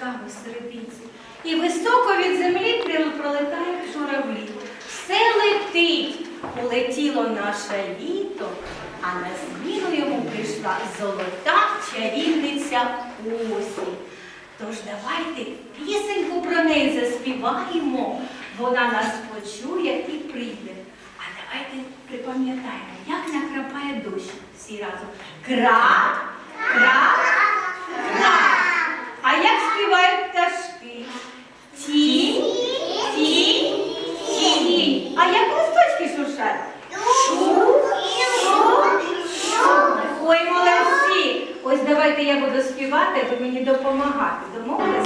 павутинки з. І високо від землі пролетають журавлі. Все летить, полетіло наше літо, а на зміну йому прийшла золота чарівниця осінь. Тож давайте пісеньку про неї заспіваємо, вона нас почує і прийде. А давайте припам'ятаємо, як накрапає дощ всі разом. Кра, кра. А як співають пташки? Ті, ті, ті. А як листочки шуршать? Шу, шу, шу. Ой, молодці! Ось давайте я буду співати, ви мені допомагати. Домовилися?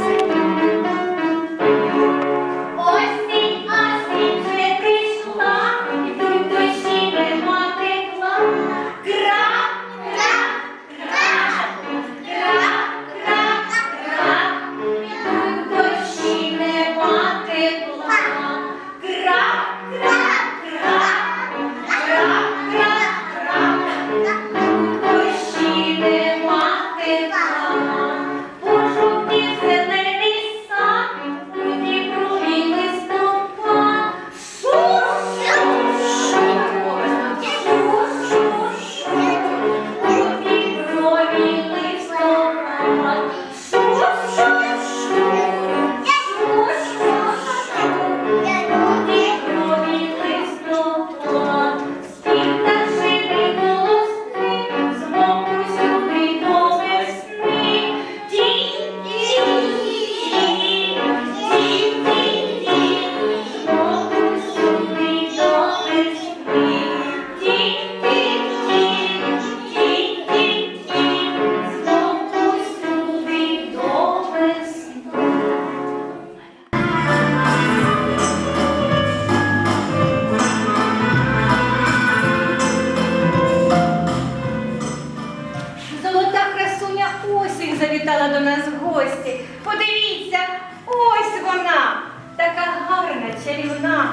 Чарівна.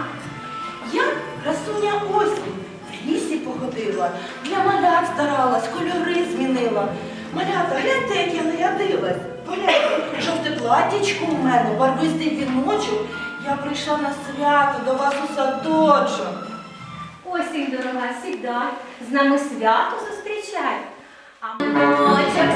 Я красуня осінь. В лісі походила, для малят старалась, кольори змінила. Малята, гляньте, як я нарядилась. Погляньте, жовте платтячко у мене, барвистий віночок. Я прийшла на свято до вас у садочок. Осінь, дорога, сідай, з нами свято зустрічай. А молочок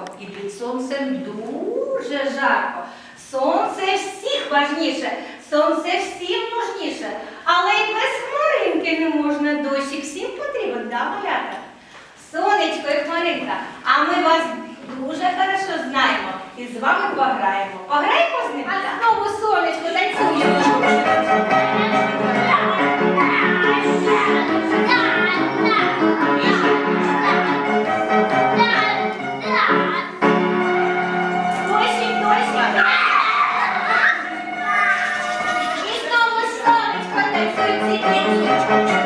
жарко, і під сонцем дуже жарко. Сонце всіх важніше, сонце всім нужніше, але й без хмаринки не можна дощик, всім потрібен, да, малята? Сонечко і хмаринка, а ми вас дуже добре знаємо і з вами пограємо. Пограємо з ним? Знову сонечко, танцюємо. Música